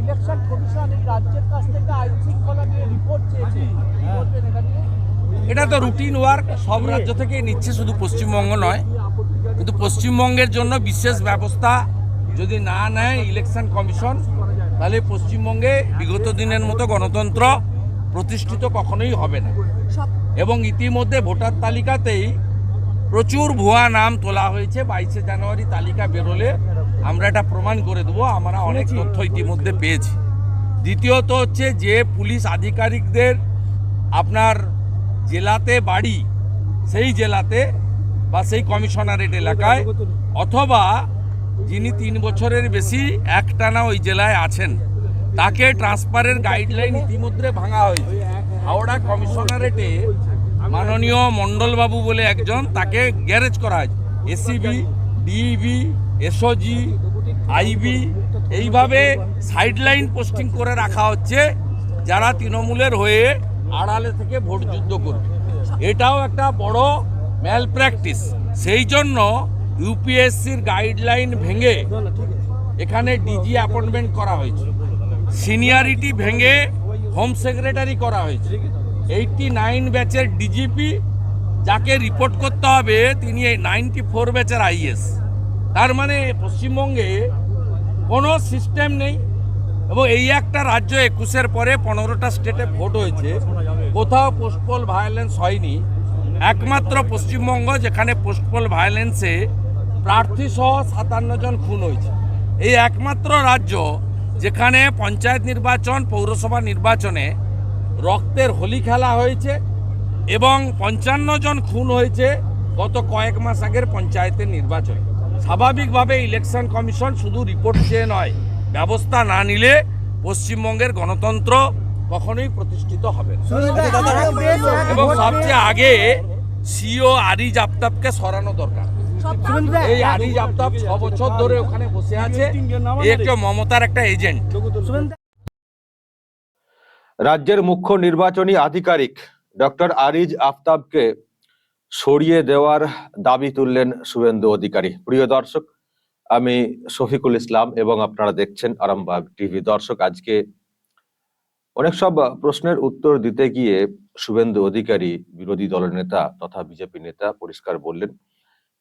Election commission এই রাজ্যের কাছ থেকে আইন শৃঙ্খলা নিয়ে রিপোর্ট চেয়েছে। এটা তো রুটিন ওয়ার্ক সব রাজ্য থেকে নিচ্ছে শুধু পশ্চিমবঙ্গ নয়। কিন্তু পশ্চিমবঙ্গের জন্য বিশেষ ব্যবস্থা যদি না নেয় ইলেকশন কমিশন তাহলে পশ্চিমবঙ্গে বিগত দিনের মতো গণতন্ত্র প্রতিষ্ঠিত কখনোই হবে না। এবং ইতিমধ্যে ভোটার তালিকাতেই প্রচুর ভুয়া নাম তোলা হয়েছে বাইশে জানুয়ারি তালিকা বেরোলে আমরা এটা প্রমাণ করে দেবো আমরা অনেক তথ্য ইতিমধ্যে পেয়েছি। দ্বিতীয়ত হচ্ছে যে পুলিশ আধিকারিকদের আপনার জেলাতে বাড়ি সেই জেলাতে বা সেই কমিশনারেট এলাকায় অথবা যিনি তিন বছরের বেশি একটানা ওই জেলায় আছেন তাকে ট্রান্সফারের গাইডলাইন ইতিমধ্যে ভাঙা হয়েছে। হাওড়া কমিশনারেটে মাননীয় মণ্ডলবাবু বলে একজন, তাকে গ্যারেজ করা হয়েছে। এসিবি, ডিইবি, এসওজি, আইবি, এইভাবে সাইডলাইন পোস্টিং করে রাখা হচ্ছে, যারা তৃণমূলের হয়ে আড়ালে থেকে ভোট যুদ্ধ করবে। এটাও একটা বড় ম্যাল প্র্যাকটিস সেই জন্য ইউপিএসসির গাইডলাইন ভেঙে এখানে ডিজি অ্যাপয়েন্টমেন্ট করা হয়েছে। সিনিয়রিটি ভেঙে হোম সেক্রেটারি করা হয়েছে। এইটটি নাইন ব্যাচের ডিজিপি যাকে রিপোর্ট করতে হবে, তিনি এই নাইনটি ফোর ব্যাচের আইএস তার মানে পশ্চিমবঙ্গে কোনো সিস্টেম নেই এবং এই একটা রাজ্য একুশের পরে পনেরোটা স্টেটে ভোট হয়েছে। কোথাও পোস্টপোল ভায়োলেন্স হয়নি। একমাত্র পশ্চিমবঙ্গ যেখানে পোস্টপোল ভায়োলেন্সে প্রার্থী সহ সাতান্ন জন খুন হয়েছে। এই একমাত্র রাজ্য যেখানে পঞ্চায়েত নির্বাচন, পৌরসভা নির্বাচনে রক্তের হোলি খেলা হয়েছে এবং পঞ্চান্ন জন খুন হয়েছে গত কয়েক মাস আগের পঞ্চায়েতের নির্বাচনে। স্বাভাবিকভাবে ইলেকশন কমিশন শুধু রিপোর্ট চেয়ে নয়, ব্যবস্থা না নিলে পশ্চিমবঙ্গের গণতন্ত্র কখনোই প্রতিষ্ঠিত হবে এবং সবচেয়ে আগে সিও আরিজ আফতাবকে সরানো দরকার। এই আরিজ আফতাব ছ বছর ধরে ওখানে বসে আছে। একটা মমতার একটা এজেন্ট। রাজ্যের মুখ্য নির্বাচনী আধিকারিক ডক্টর আরিজ আফতাবকে সরিয়ে দেওয়ার দাবি তুললেন শুভেন্দু অধিকারী। প্রিয় দর্শক, আমি শফিকুল ইসলাম এবং আপনারা দেখছেন আরামবাগ টিভি। দর্শক, আজকে অনেক সব প্রশ্নের উত্তর দিতে গিয়ে শুভেন্দু অধিকারী, বিরোধী দলের নেতা তথা বিজেপি নেতা পরিষ্কার বললেন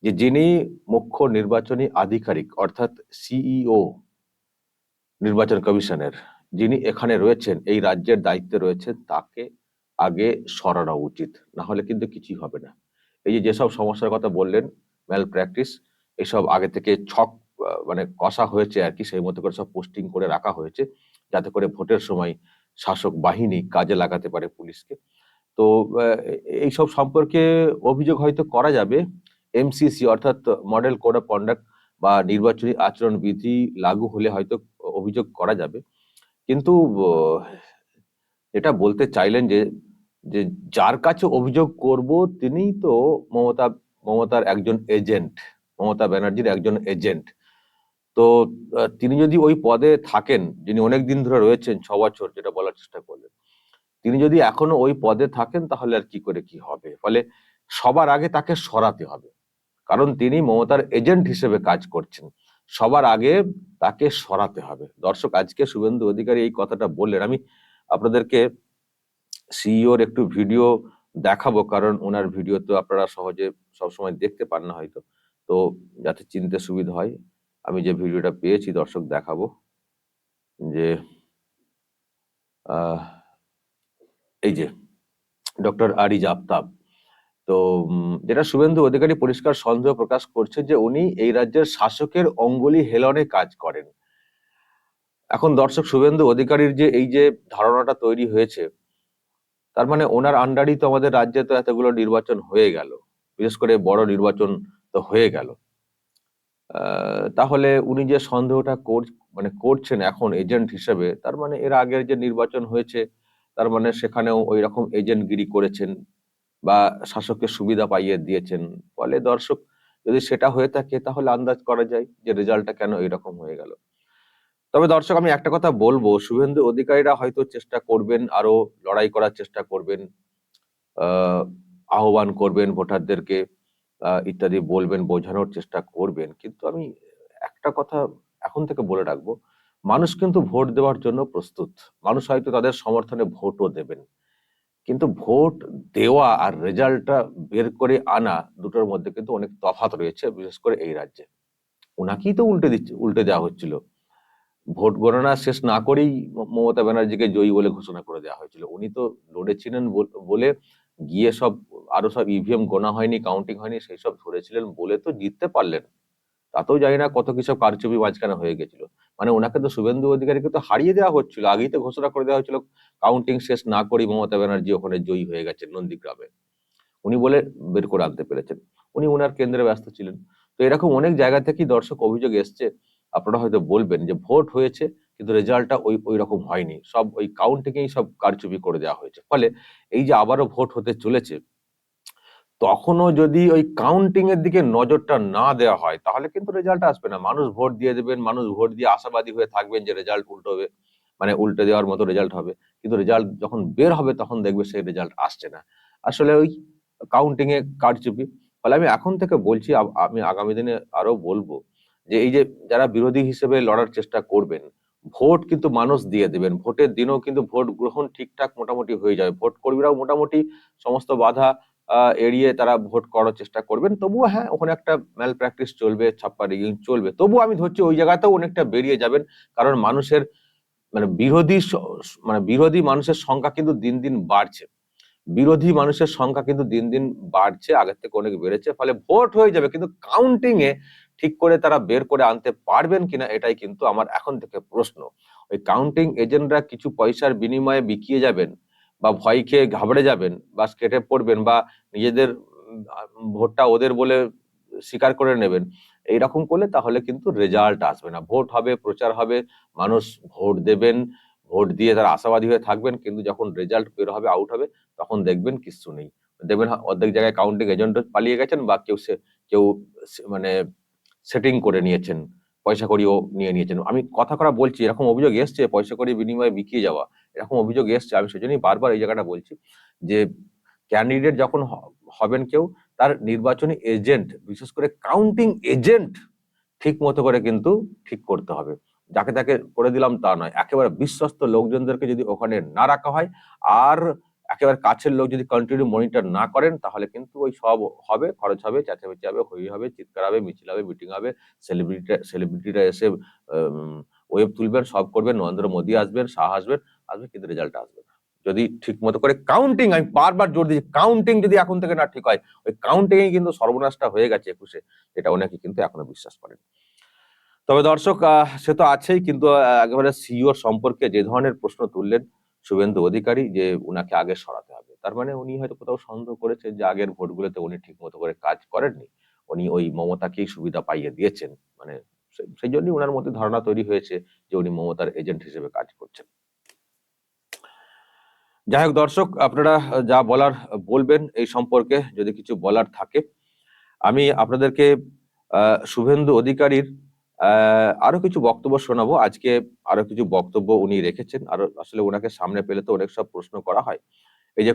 যে, যিনি মুখ্য নির্বাচনী আধিকারিক, অর্থাৎ সিইও, নির্বাচন কমিশনের যিনি এখানে রয়েছেন, এই রাজ্যের দায়িত্বে রয়েছেন তাকে আগে সরানো উচিত। না হলে কিন্তু কিছুই হবে না। এই যে যেসব সমস্যার কথা বললেন ম্যাল প্র্যাকটিস এসব আগে থেকে ছক মানে কষা হয়েছে আর কি, সেই মতো করে সব পোস্টিং করে রাখা হয়েছে, যাতে করে ভোটের সময় শাসক বাহিনী কাজে লাগাতে পারে পুলিশকে। তো এইসব সম্পর্কে অভিযোগ হয়তো করা যাবে। এমসিসি অর্থাৎ মডেল কোড অফ কন্ডাক্ট বা নির্বাচনী আচরণ বিধি লাগু হলে হয়তো অভিযোগ করা যাবে। কিন্তু এটা বলতে চাইলেন যে যে যার কাছে অভিযোগ করব তিনি তো মমতা, মমতার একজন এজেন্ট মমতা ব্যানার্জির একজন এজেন্ট তো তিনি যদি ওই পদে থাকেন, যিনি অনেক দিন ধরে রয়েছেন, ছ বছর যেটা বলার চেষ্টা করলেন, তিনি যদি এখনও ওই পদে থাকেন, তাহলে আর কি করে কি হবে? ফলে সবার আগে তাকে সরাতে হবে। কারণ তিনি মমতার এজেন্ট হিসেবে কাজ করছেন। সবার আগে তাকে সরাতে হবে। দর্শক, আজকে শুভেন্দু অধিকারী এই কথাটা বললেন। আমি আপনাদেরকে সিইওর একটু ভিডিও দেখাবো, কারণ ওনার ভিডিও তো আপনারা সহজে সবসময় দেখতে পান না হয়তো। তো যাতে চিনতে সুবিধা হয়, আমি যে ভিডিওটা পেয়েছি, দর্শক দেখাবো যে এই যে, ডক্টর আরিজ আফতাব। তো যেটা শুভেন্দু অধিকারী পরিষ্কার সন্দেহ প্রকাশ করছে যে উনি এই রাজ্যের শাসকের অঙ্গুলি হেলনে কাজ করেন। এখন দর্শক, শুভেন্দু অধিকারীর যে এই যে ধারণাটা তৈরি হয়েছে, তার মানে ওনার আন্ডারই তো আমাদের রাজ্যে তো এতগুলো নির্বাচন হয়ে গেল। বিশেষ করে বড় নির্বাচন তো হয়ে গেল। তাহলে উনি যে সন্দেহটা কর মানে করছেন এখন এজেন্ট হিসেবে, তার মানে এর আগের যে নির্বাচন হয়েছে, তার মানে সেখানেও ওই রকম এজেন্টগিরি করেছেন। বা শাসককে সুবিধা পাইয়ে দিয়েছেন। ফলে দর্শক, যদি সেটা হয়ে থাকে তাহলে আন্দাজ করা যায় যে রেজাল্টটা কেন এরকম হয়ে গেল। তবে দর্শক, আমি একটা কথা বলব, শুভেন্দু অধিকারীরা হয়তো চেষ্টা করবেন, আরও লড়াই করার চেষ্টা করবেন, আহ, আহ্বান করবেন ভোটারদেরকে ইত্যাদি বলবেন, বোঝানোর চেষ্টা করবেন। কিন্তু আমি একটা কথা এখন থেকে বলে রাখব, মানুষ কিন্তু ভোট দেওয়ার জন্য প্রস্তুত। মানুষ হয়তো তাদের সমর্থনে ভোটও দেবেন। কিন্তু ভোট দেওয়া আর রেজাল্টটা বের করে আনা দুটোর মধ্যে কিন্তু অনেক তফাৎ রয়েছে, বিশেষ করে এই রাজ্যে। ওনাকেই তো উল্টে দিচ্ছে, উল্টে দেওয়া হচ্ছিল। ভোট গণনা শেষ না করেই মমতা ব্যানার্জিকে জয়ী বলে ঘোষণা করে দেওয়া হয়েছিল। উনি তো লড়েছিলেন বল- গিয়ে সব, আরও সব ইভিএম গোনা হয়নি কাউন্টিং হয়নি, সেই সব ধরেছিলেন বলে তো জিততে পারলেন। তাতেও জানি না কত কিছু কারচুপি মাঝখানে হয়ে গেছিল। মানে ওনাকে তো শুভেন্দু অধিকারীকে তো হারিয়ে দেওয়া হচ্ছিল, আগেই তো ঘোষণা করে দেওয়া হচ্ছিল কাউন্টিং শেষ না করেই মমতা ব্যানার্জি ওখানে জয়ী হয়ে গেছেন নন্দীগ্রামে। উনি বলে বের করে আনতে পেরেছেন। উনি ওনার কেন্দ্রে ব্যস্ত ছিলেন। তো এরকম অনেক জায়গা থেকেই দর্শক অভিযোগ এসছে, আপনারা হয়তো বলবেন যে ভোট হয়েছে, কিন্তু রেজাল্টটা ওই ওই রকম হয়নি। সব ওই কাউন্টিংয়েই সব কারচুপি করে দেওয়া হয়েছে। ফলে এই যে আবারও ভোট হতে চলেছে তখনও যদি ওই কাউন্টিং এর দিকে নজরটা না দেওয়া হয়, তাহলে কিন্তু রেজাল্ট আসবে না। মানুষ ভোট দিয়ে দেবেন, মানুষ ভোট দিয়ে আশাবাদী হয়ে থাকবেন যে রেজাল্ট উল্টো হবে মানে উল্টে দেওয়ার মতো রেজাল্ট হবে। কিন্তু রেজাল্ট যখন বের হবে, তখন দেখবে সেই রেজাল্ট আসছে না। আসলে ওই কাউন্টিং এ কারচুপি। ফলে আমি এখন থেকে বলছি আমি আগামী দিনে আরও বলব যে, এই যে যারা বিরোধী হিসেবে লড়ার চেষ্টা করবেন, ভোট কিন্তু মানুষ দিয়ে দেবেন। ভোটের দিনেও কিন্তু ভোট গ্রহণ ঠিকঠাক মোটামুটি হয়ে যাবে। ভোট কর্মীরাও মোটামুটি সমস্ত বাধা এড়িয়ে তারা ভোট করার চেষ্টা করবেন। তবুও হ্যাঁ ওখানে একটা ম্যাল প্র্যাকটিস চলবে, ছাপ্পা রিগিং চলবে। তবুও আমি ধরছি ওই জায়গাতেও অনেকটা বেরিয়ে যাবেন, কারণ মানুষের মানে বিরোধী মানে বিরোধী মানুষের সংখ্যা কিন্তু দিন দিন বাড়ছে। বিরোধী মানুষের সংখ্যা কিন্তু দিন দিন বাড়ছে, আগের থেকে অনেক বেড়েছে, ফলে ভোট হয়ে যাবে, কিন্তু কাউন্টিং এ ঠিক করে তারা বের করে আনতে পারবেন কিনা, এটাই কিন্তু আমার এখন থেকে প্রশ্ন। ওই কাউন্টিং এজেন্টরা কিছু পয়সার বিনিময়ে বিকিয়ে যাবেন বা ভয় খেয়ে ঘাবড়ে যাবেন বা কেটে পড়বেন বা নিজেদের ভোটটা ওদের বলে স্বীকার করে নেবেন, এইরকম করলে তাহলে কিন্তু রেজাল্ট আসবে না। ভোট হবে, প্রচার হবে, মানুষ ভোট দেবেন, ভোট দিয়ে তারা আশাবাদী হয়ে থাকবেন, কিন্তু যখন রেজাল্ট বের হবে আউট হবে, তখন দেখবেন কিচ্ছু নেই। দেখবেন অর্ধেক জায়গায় কাউন্টিং এজেন্ট পালিয়ে গেছেন বা কেউ সে, কেউ মানে সেটিং করে নিয়েছেন, পয়সা করিও নিয়ে নিয়েছেন। আমি কথা করা বলছি, এরকম অভিযোগ এসছে, পয়সা করি বিনিময়ে বিকিয়ে যাওয়া। এরকম অভিযোগ এসছে। আমি সেজন্যই বারবার এই জায়গাটা বলছি যে ক্যান্ডিডেট যখন হবেন কেউ, তার নির্বাচনী এজেন্ট বিশেষ করে কাউন্টিং এজেন্ট ঠিক মতো করে কিন্তু ঠিক করতে হবে। যাকে তাকে করে দিলাম তা নয়। একেবারে বিশ্বস্ত লোকজনদেরকে যদি ওখানে না রাখা হয়, আর একেবারে কাছের লোক যদি কন্টিনিউ মনিটর না করেন, তাহলে কিন্তু ওই সব হবে, খরচ হবে, চেঁচামেচি হবে, হই হবে, চিৎকার হবে, মিছিল হবে মিটিং হবে সেলিব্রিটি সেলিব্রিটিরা এসে ওয়েব তুলবেন, সব করবেন, নরেন্দ্র মোদী আসবেন, শাহ আসবেন, আসবে কিন্তু রেজাল্ট আসবে যদি ঠিক মতো করে কাউন্টিং আমি বারবার জোর দিচ্ছি কাউন্টিং যদি এখন থেকে না ঠিক হয়, ওই কাউন্টিং কিন্তু সর্বনাশটা হয়ে গেছে একুশে এটা অনেকে কিন্তু এখনও বিশ্বাস করেন। তবে দর্শক সে তো আছেই, কিন্তু একেবারে সিইওর সম্পর্কে যে ধরনের প্রশ্ন তুললেন শুভেন্দু অধিকারী যে উনাকে আগে সরাতে হবে, তার মানে উনি হয়তো কোথাও সন্দেহ করেছেন যে আগের ভোটগুলোতে উনি ঠিক মতো করে কাজ করেননি। উনি ওই মমতাকেই সুবিধা পাইয়ে দিয়েছেন মানে সেই জন্যই ওনার মধ্যে ধারণা তৈরি হয়েছে যে উনি মমতার এজেন্ট হিসেবে কাজ করছেন। যাই হোক দর্শক, আপনারা যা বলার বলবেন এই সম্পর্কে যদি কিছু বলার থাকে, আমি আপনাদেরকে শুভেন্দু অধিকারীর আরও কিছু বক্তব্য শোনাবো। আজকে আরও কিছু বক্তব্য উনি রেখেছেন। আর আসলে ওনাকে সামনে পেলে তো অনেক সব প্রশ্ন করা হয়। এই যে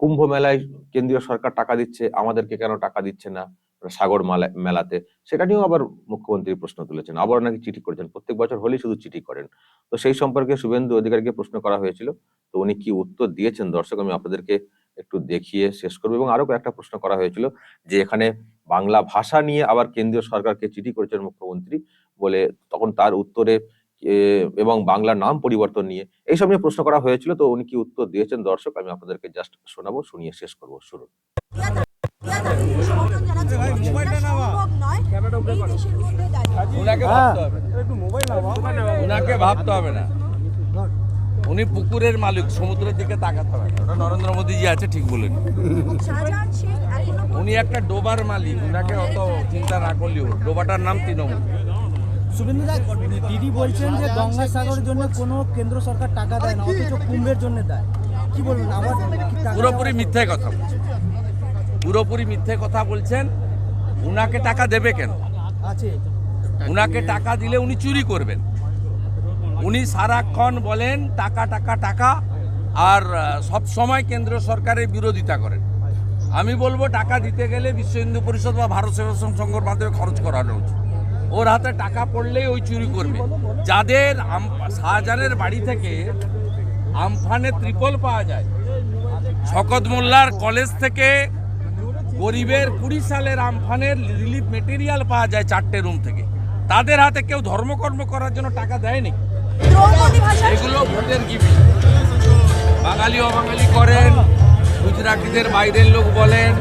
কুম্ভ মেলায় কেন্দ্রীয় সরকার টাকা দিচ্ছে, আমাদেরকে কেন টাকা দিচ্ছে না? সাগর মালা- মেলাতে, সেটা নিয়েও আবার মুখ্যমন্ত্রী প্রশ্ন তুলেছেন। আবার নাকি চিঠি করেছেন। প্রত্যেক বছর হলেই শুধু চিঠি করেন। তো সেই সম্পর্কে শুভেন্দু অধিকারীকে প্রশ্ন করা হয়েছিল। তো উনি কি উত্তর দিয়েছেন? দর্শক, আমি আপনাদেরকে একটু দেখিয়ে শেষ করব। এবং আরও একটা প্রশ্ন করা হয়েছিল যে এখানে বাংলা ভাষা নিয়ে আবার কেন্দ্রীয় সরকারকে চিঠি করেছেন মুখ্যমন্ত্রী বলে, তখন তার উত্তরে এবং বাংলার নাম পরিবর্তন নিয়ে এইসব নিয়ে প্রশ্ন করা হয়েছিল। তো উনি কি উত্তর দিয়েছেন? দর্শক, আমি আপনাদেরকে জাস্ট শোনাবো, শুনিয়ে শেষ করব। শুরু ভাবতে হবে না। উনি পুকুরের মালিক সমুদ্রের দিকে তাকাতে হবে ওটা নরেন্দ্র মোদীজি আছে ঠিক বলেন। উনি একটা ডোবার মালিক ওনাকে অত চিন্তা না করলেও। ডোবাটার নাম তৃণমূল। শুভেন্দু দা দিদি বলছেন যে গঙ্গাসাগরের জন্য কোনো কেন্দ্র সরকার টাকা দেয় না অথচ কুম্ভের জন্য দেয়। কি বলবেন আবার কি পুরোপুরি মিথ্যে কথা বলছেন পুরোপুরি মিথ্যে কথা বলছেন উনাকে টাকা দেবে কেন? উনাকে টাকা দিলে উনি চুরি করবেন। উনি সারাক্ষণ বলেন টাকা টাকা টাকা আর সব সময় কেন্দ্র সরকারের বিরোধিতা করেন। আমি বলব টাকা দিতে গেলে বিশ্ব হিন্দু পরিষদ বা ভারত সেবাশ্রম সংঘর মাধ্যমে খরচ করানো উচিত। ওর হাতে টাকা পড়লেই ওই চুরি করবে। যাদের শাহজাহানের বাড়ি থেকে আমফানের ত্রিপল পাওয়া যায় শকত মোল্লার কলেজ থেকে গরিবের কুড়ি সালের আমফানের রিলিফ মেটেরিয়াল পাওয়া যায় চারটে রুম থেকে। তাদের হাতে কেউ ধর্মকর্ম করার জন্য টাকা দেয়নি। এগুলো ভোটের গিফট বাঙালি অবাঙালি করেন। গুজরাটিদের বাইরের লোক বলেন।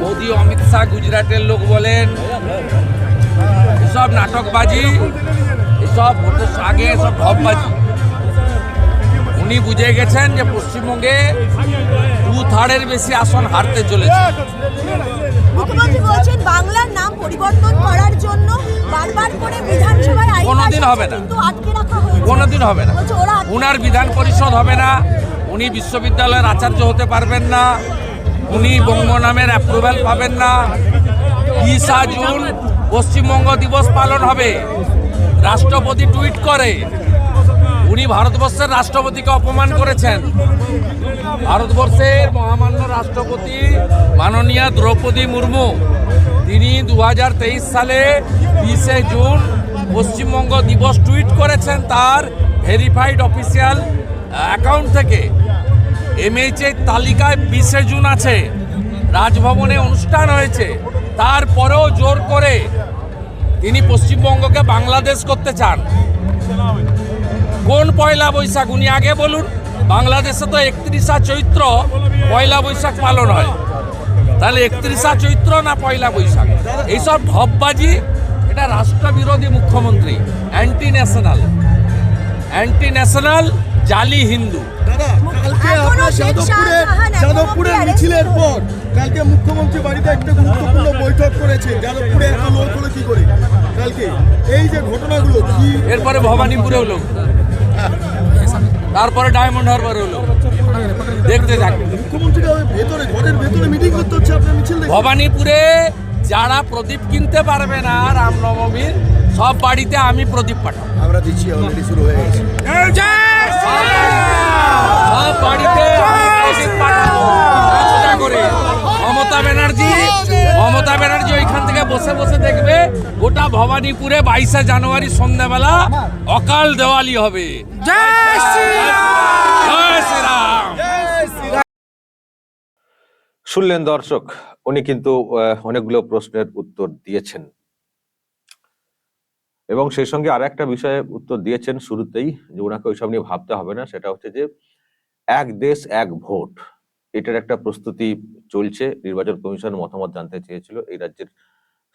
মোদি অমিত শাহ গুজরাটের লোক বলেন। এসব নাটকবাজি এসব ভোটের আগে এসব ঢপবাজি। উনি বুঝে গেছেন যে পশ্চিমবঙ্গে দু থার্ডের বেশি আসন হারতে চলেছে। মুখ্যমন্ত্রী বলছেন বাংলার নাম পরিবর্তন করার জন্য বারবার করে বিধানসভায় আইন কোনোদিন হবে না। আটকে রাখা হয়েছে। কোনোদিন হবে না। উনার বিধান পরিষদ হবে না। উনি বিশ্ববিদ্যালয়ের আচার্য হতে পারবেন না। উনি বঙ্গ নামের অ্যাপ্রুভ্যাল পাবেন না। বিশা জুন পশ্চিমবঙ্গ দিবস পালন হবে। রাষ্ট্রপতি টুইট করে উনি ভারতবর্ষের রাষ্ট্রপতিকে অপমান করেছেন। ভারতবর্ষের মহামান্য রাষ্ট্রপতি মাননীয়া দ্রৌপদী মুর্মু, তিনি দু হাজার তেইশ সালে বিশে জুন পশ্চিমবঙ্গ দিবস টুইট করেছেন তার ভেরিফাইড অফিসিয়াল অ্যাকাউন্ট থেকে। এমএইচ এর তালিকায় বিশে জুন আছে। রাজভবনে অনুষ্ঠান হয়েছে। তারপরেও জোর করে তিনি পশ্চিমবঙ্গকে বাংলাদেশ করতে চান। কোন পয়লা বৈশাখ? উনি আগে বলুন বাংলাদেশে তো একত্রিশা চৈত্র পয়লা বৈশাখ পালন হয়। তাহলে একত্রিশা চৈত্র না পয়লা বৈশাখ? এইসব ঢপবাজি এটা রাষ্ট্রবিরোধী মুখ্যমন্ত্রী অ্যান্টি ন্যাশনাল অ্যান্টি ন্যাশনাল জালি হিন্দু যাদবপুরে মিছিলের পর কালকে মুখ্যমন্ত্রী বাড়িতে একটা গুরুত্বপূর্ণ বৈঠক করেছে। যাদবপুরে এত লোক হলো কি করে? কালকে এই যে ঘটনাগুলো কি এরপরে ভবানীপুরে হলো তারপরে ডায়মন্ড হারবার হলো। দেখতে থাকবে ভবানীপুরে যারা প্রদীপ কিনতে পারবে না রামনবমীর সব বাড়িতে আমি প্রদীপ পাঠাবো। আমরা দিচ্ছি অলরেডি শুরু হয়ে গেছে। সব বাড়িতে প্রদীপ পাঠাবো। করে। মমতা ব্যানার্জি। মমতা ব্যানার্জি ওইখান থেকে বসে বসে দেখবে গোটা ভবানীপুরে বাইশে জানুয়ারি সন্ধ্যাবেলা অকাল দেওয়ালি হবে। শুনলেন দর্শক উনি কিন্তু আহ, অনেকগুলো প্রশ্নের উত্তর দিয়েছেন। এবং সেই সঙ্গে আর একটা বিষয়ে উত্তর দিয়েছেন শুরুতেই যে ওনাকে ওইসব নিয়ে ভাবতে হবে না সেটা হচ্ছে যে এক দেশ এক ভোট। এটার একটা প্রস্তুতি চলছে। নির্বাচন কমিশন মতামত জানতে চেয়েছিল। এই রাজ্যের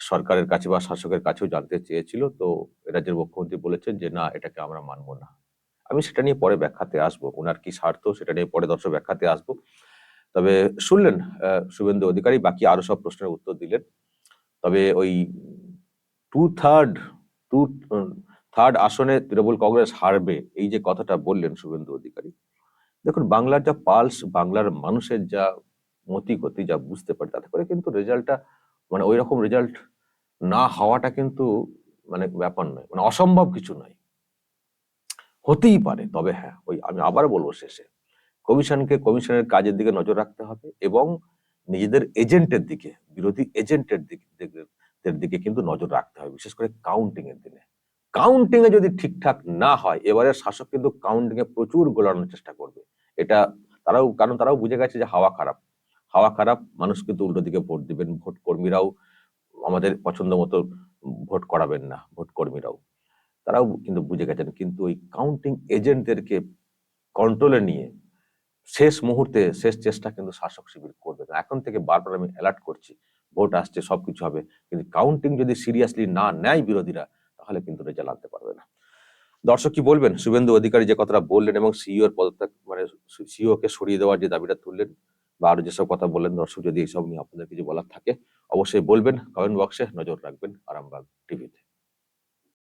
সরকারের কাছে বা শাসকের কাছেও জানতে চেয়েছিল। তো রাজ্যের মুখ্যমন্ত্রী বলেছেন যে, না, এটাকে আমরা মানবো না। আমি সেটা নিয়ে পরে ব্যাখ্যাতে আসব। ওনার কি স্বার্থ, সেটা নিয়ে পরে দর্শক ব্যাখ্যাতে আসব। তবে শুনলেন শুভেন্দু অধিকারী, বাকি আরও সব প্রশ্নের উত্তর দিলেন। তবে ওই টু থার্ড টু থার্ড আসনে তৃণমূল কংগ্রেস হারবে, এই যে কথাটা বললেন শুভেন্দু অধিকারী দেখুন, বাংলার যা পালস, বাংলার মানুষের যা মতি গতি যা বুঝতে পারে, তাতে করে কিন্তু রেজাল্টটা মানে ওই রকম রেজাল্ট না হওয়াটা কিন্তু মানে ব্যাপার নয় মানে অসম্ভব কিছু নয়। হতেই পারে, তবে হ্যাঁ ওই আমি আবার বলব শেষে। কমিশনকে কমিশনের কাজের দিকে নজর রাখতে হবে এবং নিজেদের এজেন্টের দিকে, বিরোধী এজেন্টের দিকে দিকে- কিন্তু নজর রাখতে হবে, বিশেষ করে কাউন্টিং এর দিনে। কাউন্টিং এ যদি ঠিকঠাক না হয় এবারে শাসক কিন্তু কাউন্টিং এ প্রচুর গোলানোর চেষ্টা করবে। এটা তারাও, কারণ তারাও বুঝে গেছে যে হাওয়া খারাপ। হাওয়া খারাপ মানুষ কিন্তু উল্টো দিকে ভোট দিবেন। ভোট কর্মীরাও আমাদের পছন্দ মতো ভোট করাবেন না, ভোট কর্মীরাও। তারাও কিন্তু বুঝে গেছেন। কিন্তু ওই কাউন্টিং এজেন্টদেরকে কন্ট্রোলে নিয়ে শেষ মুহূর্তে, শেষ চেষ্টা কিন্তু শাসক শিবির করবে না। এখন থেকে বারবার আমি অ্যালার্ট করছি, ভোট আসছে, সবকিছু হবে। কিন্তু কাউন্টিং যদি সিরিয়াসলি না নেয় বিরোধীরা, তাহলে কিন্তু রেজাল্ট আনতে পারবে না। দর্শক কি বলবেন? শুভেন্দু অধিকারী যে কথাটা বললেন এবং সিইও পদত্যাগ মানে সিইও কে সরিয়ে দেওয়ার যে দাবিটা তুললেন বা আরও যেসব কথা বললেন দর্শক, যদি এইসব নিয়ে আপনাদের কিছু বলার থাকে, অবশ্যই বলবেন। কমেন্ট বক্সে নজর রাখবেন আরামবাগ টিভিতে